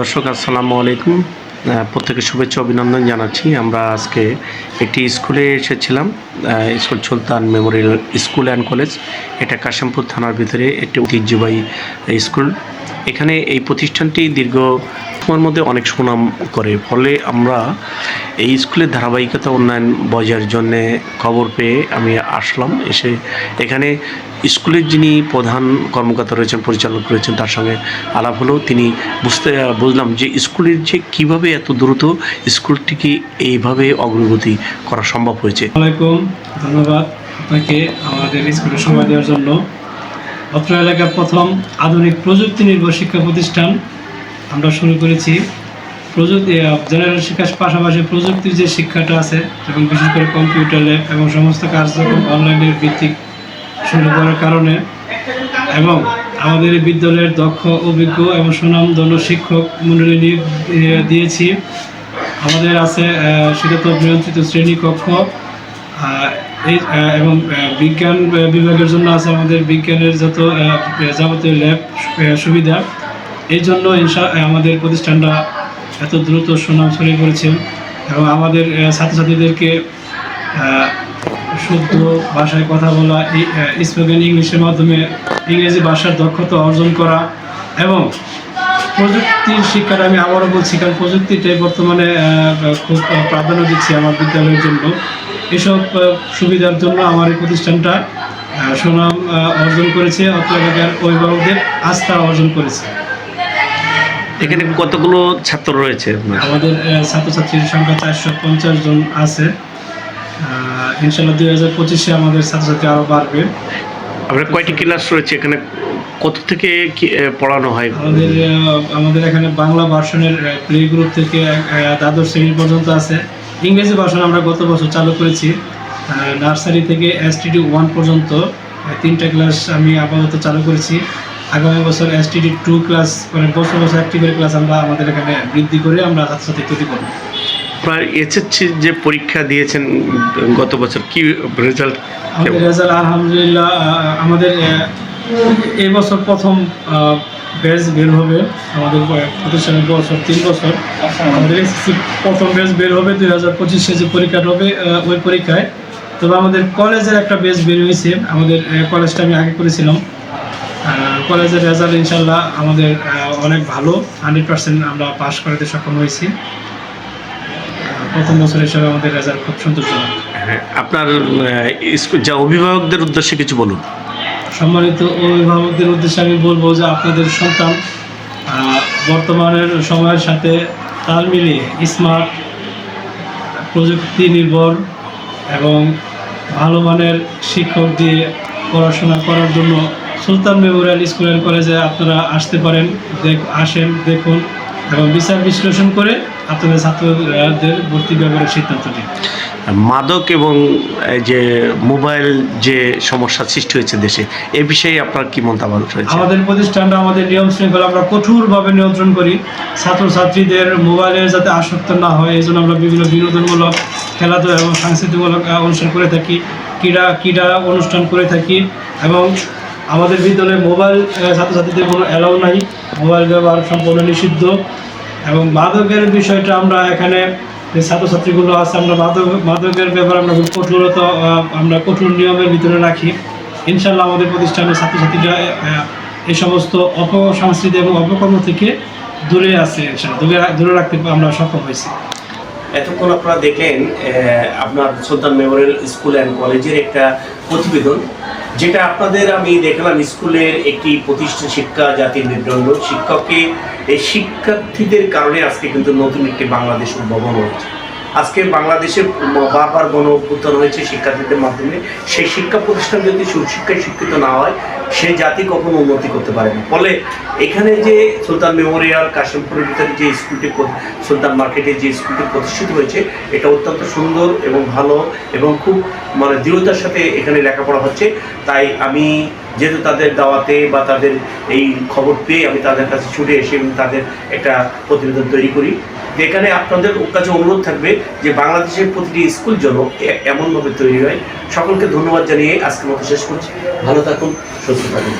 দর্শক, আসসালামু আলাইকুম। প্রত্যেকে শুভেচ্ছা, অভিনন্দন জানাচ্ছি। আমরা আজকে একটি স্কুলে এসেছিলাম। School Sultan memorial school and college. এটা কাশিমপুর থানার ভিতরে একটি ঐতিহ্যবাহী স্কুল। এখানে এই প্রতিষ্ঠানটি দীর্ঘ সময়ের মধ্যে অনেক সুনাম করে। ফলে আমরা এই স্কুলের ধারাবাহিকতা উন্নয়ন বজায়ের জন্য খবর পেয়ে আমি আসলাম। এসে এখানে স্কুলের যিনি প্রধান কর্মকর্তা রয়েছেন, পরিচালক রয়েছেন, তার সঙ্গে আলাপ হলো। তিনি বুঝতে, বুঝলাম যে স্কুলের যে কীভাবে এত দ্রুত স্কুলটিকে এইভাবে অগ্রগতি করা সম্ভব হয়েছে। ধন্যবাদ আপনাকে আমাদের স্কুলে সময় দেওয়ার জন্য। অত্র এলাকার প্রথম আধুনিক প্রযুক্তি নির্ভর শিক্ষা প্রতিষ্ঠান। আমরা শুরু করেছি প্রযুক্তি জেনারেল শিক্ষার পাশাপাশি প্রযুক্তির যে শিক্ষাটা আছে এবং বিশেষ করে কম্পিউটার ল্যাব এবং সমস্ত কার্যক্রম অনলাইনের ভিত্তিক শুরু করার কারণে এবং আমাদের এই বিদ্যালয়ের দক্ষ অভিজ্ঞ এবং সুনাম সুনামধন্য শিক্ষক মণ্ডলী দিয়েছি। আমাদের আছে শীতাতপ নিয়ন্ত্রিত শ্রেণি কক্ষ আহ, এই আহ, এবং বিজ্ঞান বিভাগের জন্য আছে আমাদের বিজ্ঞানের যত যাবতীয় ল্যাব সুবিধা। এই জন্য আমাদের প্রতিষ্ঠানটা এত দ্রুত সুনাম ছড়িয়ে পড়েছে। এবং আমাদের ছাত্রছাত্রীদেরকে শুদ্ধ ভাষায় কথা বলা স্পোকেন ইংলিশের মাধ্যমে ইংরেজি ভাষার দক্ষতা অর্জন করা এবং প্রযুক্তির শিক্ষাটা আমি আবারও বলছি, কারণ প্রযুক্তিটাই বর্তমানে খুব প্রাধান্য দিচ্ছি আমার বিদ্যালয়ের জন্য। এসব সুবিধার জন্য আমার এই প্রতিষ্ঠানটা সুনাম অর্জন করেছে অত্র এলাকার অভিভাবকদের আস্থা অর্জন করেছে। এখানে কতগুলো ছাত্র রয়েছে? আমাদের ছাত্রছাত্রীর সংখ্যা চারশো পঞ্চাশ জন আছে। ইনশাল্লাহ দুই হাজার পঁচিশে আমাদের ছাত্রছাত্রী আরও বাড়বে। আপনার কয়টি ক্লাস রয়েছে এখানে? কত থেকে পড়ানো হয়? আমাদের আমাদের এখানে বাংলা ভার্সনের প্লে গ্রুপ থেকে দ্বাদশ শ্রেণি পর্যন্ত আছে। ইংরেজি ভার্সন আমরা গত বছর চালু করেছি। নার্সারি থেকে এসটিডি ওয়ান পর্যন্ত তিনটা ক্লাস আমি আপাতত চালু করেছি। আগামী বছর এসটিডি টু ক্লাস মানে বছর বছর একটি করে ক্লাস আমরা আমাদের এখানে বৃদ্ধি করে আমরা ছাত্রছাত্রী তৈরি করব। আপনার এসএসসি যে পরীক্ষা দিয়েছেন গত বছর কি রেজাল্ট আমাদের রেজাল্ট আলহামদুলিল্লাহ আমাদের এবছর প্রথম ব্যাচ বের হবে আমাদের প্রতিষ্ঠানের বছর তিন বছর। আমাদের এসএসসি প্রথম ব্যাচ বের হবে দুই হাজার পঁচিশে যে পরীক্ষাটা হবে ওই পরীক্ষায়। তবে আমাদের কলেজের একটা ব্যাচ বের হয়েছে। আমাদের কলেজটা আমি আগে করেছিলাম। কলেজের রেজাল্ট ইনশাল্লাহ আমাদের অনেক ভালো। হান্ড্রেড পার্সেন্ট আমরা পাস করাতে সক্ষম হয়েছি। প্রথম বছর হিসাবে আমাদের রেজাল্ট খুব সন্তোষজনক। হ্যাঁ আপনার স্কুল যা অভিভাবকদের উদ্দেশ্যে কিছু বলুন। সম্মানিত অভিভাবকদের উদ্দেশ্যে আমি বলব যে আপনাদের সন্তান বর্তমানের সময়ের সাথে তাল মিলিয়ে স্মার্ট প্রযুক্তি নির্ভর এবং ভালো মানের শিক্ষক দিয়ে পড়াশোনা করার জন্য সুলতান মেমোরিয়াল স্কুল অ্যান্ড কলেজে আপনারা আসতে পারেন, দেখ আসেন, দেখুন এবং বিচার বিশ্লেষণ করে আপনাদের ছাত্রদের ভর্তি ব্যবহারের সিদ্ধান্ত নিন। মাদক এবং যে মোবাইল যে সমস্যা সৃষ্টি হয়েছে দেশে এ বিষয়ে আপনার কি মতামত রয়েছে? আমাদের প্রতিষ্ঠানটা আমাদের নিয়ম শৃঙ্খলা আমরা কঠোরভাবে নিয়ন্ত্রণ করি। ছাত্রছাত্রীদের মোবাইলে যাতে আসক্ত না হয় এই জন্য আমরা বিভিন্ন বিনোদনমূলক খেলাধুলা এবং সাংস্কৃতিকমূলক অনুষ্ঠান করে থাকি ক্রীড়া ক্রীড়া অনুষ্ঠান করে থাকি এবং আমাদের বিদ্যালয়ে মোবাইল ছাত্রছাত্রীদের কোনো অ্যালাউ নাই। মোবাইল ব্যবহার সম্পূর্ণ নিষিদ্ধ। এবং মাদকের বিষয়টা আমরা এখানে যে ছাত্রছাত্রীগুলো আছে, আমরা মাদক মাদকের ব্যাপারে আমরা খুব কঠোরতা আমরা কঠোর নিয়মের ভিতরে রাখি। ইনশাল্লাহ আমাদের প্রতিষ্ঠানের ছাত্রছাত্রীরা এই সমস্ত অপসংস্কৃতি এবং অপকর্ম থেকে দূরে আছে দূরে দূরে রাখতে আমরা সক্ষম হয়েছি। এতক্ষণ আপনারা দেখলেন আপনার সুলতান মেমোরিয়াল স্কুল অ্যান্ড কলেজের একটা প্রতিবেদন, যেটা আপনাদের আমি দেখলাম স্কুলের একটি প্রতিষ্ঠান শিক্ষা জাতির মেরুদণ্ড শিক্ষককে, এই শিক্ষার্থীদের কারণে আজকে কিন্তু নতুন একটি বাংলাদেশ উদ্ভাবন হয়েছে। আজকে বাংলাদেশে বারবার গণ অভ্যুত্থান হয়েছে শিক্ষার্থীদের মাধ্যমে। সেই শিক্ষা প্রতিষ্ঠান যদি সুশিক্ষায় শিক্ষিত না হয়, সে জাতি কখনো উন্নতি করতে পারে না। ফলে এখানে যে সুলতান মেমোরিয়াল, কাশিমপুরের ভিতরে যে স্কুলটি সুলতান মার্কেটে যে স্কুলটি প্রতিষ্ঠিত হয়েছে, এটা অত্যন্ত সুন্দর এবং ভালো এবং খুব মানে দৃঢ়তার সাথে এখানে লেখাপড়া হচ্ছে। তাই আমি যেহেতু তাদের দাওয়াতে বা তাদের এই খবর পেয়ে আমি তাদের কাছে ছুটে এসে তাদের একটা প্রতিবেদন তৈরি করি। তো এখানে আপনাদের কাছে অনুরোধ থাকবে যে বাংলাদেশের প্রতিটি স্কুল যেন এমনভাবে তৈরি হয়। সকলকে ধন্যবাদ জানিয়ে আজকের মতো শেষ করছি। ভালো থাকুন, সুস্থ থাকুন।